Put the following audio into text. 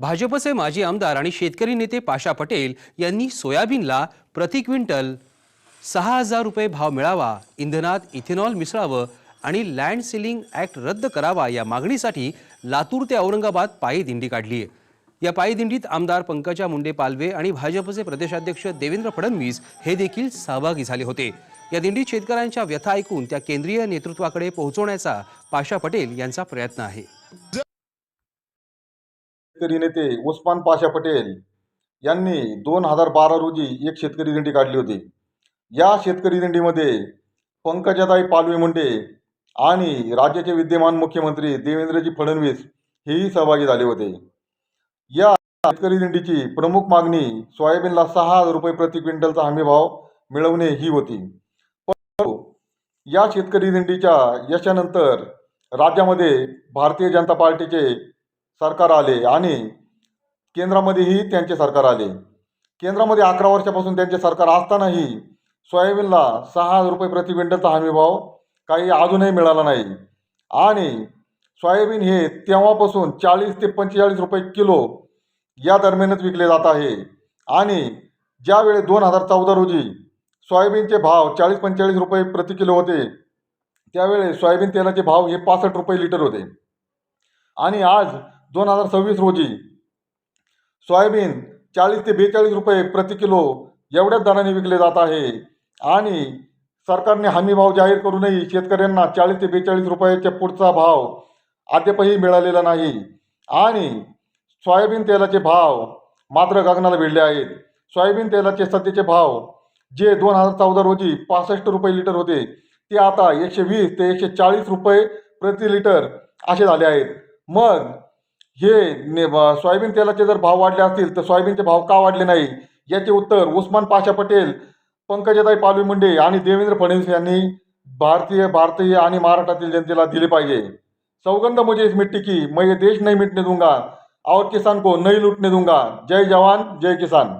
भाजपचे माजी आमदार आणि शेतकरी नेते पाशा पटेल यांनी सोयाबीनला प्रति क्विंटल सहा हजार रुपये भाव मिळावा इंधनात इथेनॉल मिसळावं आणि लँड सिलिंग ॲक्ट रद्द करावा या मागणीसाठी लातूर ते औरंगाबाद पायी दिंडी काढली आहे. या पायी दिंडीत आमदार पंकजा मुंडे पालवे आणि भाजपचे प्रदेशाध्यक्ष देवेंद्र फडणवीस हे देखील सहभागी झाले होते. या दिंडीत शेतकऱ्यांच्या व्यथा ऐकून त्या केंद्रीय नेतृत्वाकडे पोहोचवण्याचा पाशा पटेल यांचा प्रयत्न आहे. शेतकरी नेते उस्मान पाशा पटेल यांनी दोन हजार बारा रोजी एक शेतकरी दिंडी काढली होती. या शेतकरी दिंडीमध्ये पंकजाताई पालवे मुंडे आणि राज्याचे विद्यमान मुख्यमंत्री देवेंद्रजी फडणवीस हेही सहभागी झाले होते. या शेतकरी दिंडीची प्रमुख मागणी सोयाबीनला सहा हजार रुपये प्रति क्विंटलचा हमीभाव मिळवणे ही होती. या शेतकरी दिंडीच्या यशानंतर राज्यामध्ये भारतीय जनता पार्टीचे सरकार आले आणि केंद्रामध्येही त्यांचे सरकार आले. केंद्रामध्ये अकरा वर्षापासून त्यांचे सरकार असतानाही सोयाबीनला सहा रुपये प्रतिक्विंटलचा हमीभाव काही अजूनही मिळाला नाही. आणि सोयाबीन हे तेव्हापासून चाळीस ते पंचेचाळीस रुपये किलो या दरम्यानच विकले जात आहे. आणि ज्यावेळी दोन हजार चौदा रोजी सोयाबीनचे भाव चाळीस पंचेचाळीस रुपये प्रति किलो होते त्यावेळी सोयाबीन तेलाचे भाव हे पासष्ट रुपये लिटर होते. आणि आज दोन हजार सव्वीस रोजी सोयाबीन चाळीस ते बेचाळीस रुपये प्रति किलो एवढ्याच दराने विकले जात आहे. आणि सरकारने हमी भाव जाहीर करूनही शेतकऱ्यांना चाळीस ते बेचाळीस रुपयाच्या पुढचा भाव अद्यापही मिळालेला नाही. आणि सोयाबीन तेलाचे भाव मात्र गगनाला भिडले आहेत. सोयाबीन तेलाचे सध्याचे भाव जे दोन हजार चौदा रोजी पासष्ट रुपये लिटर होते ते आता एकशे वीस ते एकशे चाळीस रुपये प्रति लिटर असे झाले आहेत. मग हे ने सोयाबीन तेलाचे जर भाव वाढले असतील तर सोयाबीनचे भाव का वाढले नाही? याचे उत्तर उस्मान पाशा पटेल पंकजाताई पालवी मुंडे आणि देवेंद्र फडणवीस यांनी भारतीय भारतीय आणि महाराष्ट्रातील जनतेला दिले पाहिजे. सौगंध मुझे इस मिट्टी की मैं ये देश नहीं मिटने दूंगा और किसान को नहीं लूटने दूंगा. जय जवान जय किसान.